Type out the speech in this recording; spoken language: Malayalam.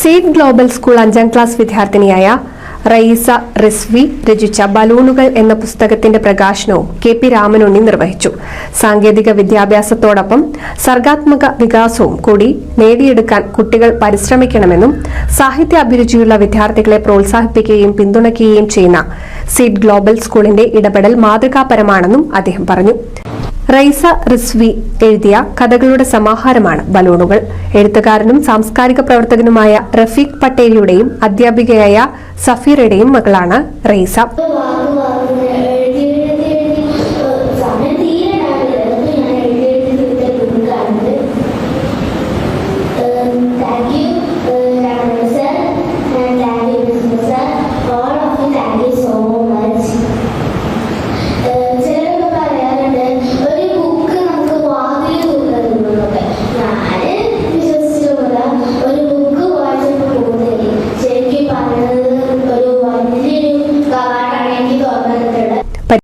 സീഡ് ഗ്ലോബൽ സ്കൂൾ അഞ്ചാം ക്ലാസ് വിദ്യാർത്ഥിനിയായ റയീസ റിസ്വി രചിച്ച ബലൂണുകൾ എന്ന പുസ്തകത്തിന്റെ പ്രകാശനവും കെ പി രാമനുണ്ണി നിർവഹിച്ചു. സാങ്കേതിക വിദ്യാഭ്യാസത്തോടൊപ്പം സർഗാത്മക വികാസവും കൂടി നേടിയെടുക്കാൻ കുട്ടികൾ പരിശ്രമിക്കണമെന്നും സാഹിത്യ അഭിരുചിയുള്ള വിദ്യാർത്ഥികളെ പ്രോത്സാഹിപ്പിക്കുകയും പിന്തുണയ്ക്കുകയും ചെയ്യുന്ന സീഡ് ഗ്ലോബൽ സ്കൂളിന്റെ ഇടപെടൽ മാതൃകാപരമാണെന്നും അദ്ദേഹം പറഞ്ഞു. റൈസ റിസ്വി എഴുതിയ കഥകളുടെ സമാഹാരമാണ് ബലൂണുകൾ. എഴുത്തുകാരനും സാംസ്കാരിക പ്രവർത്തകനുമായ റഫീഖ് പട്ടേലിയുടെയും അധ്യാപികയായ സഫീറയുടെയും മകളാണ് റൈസ.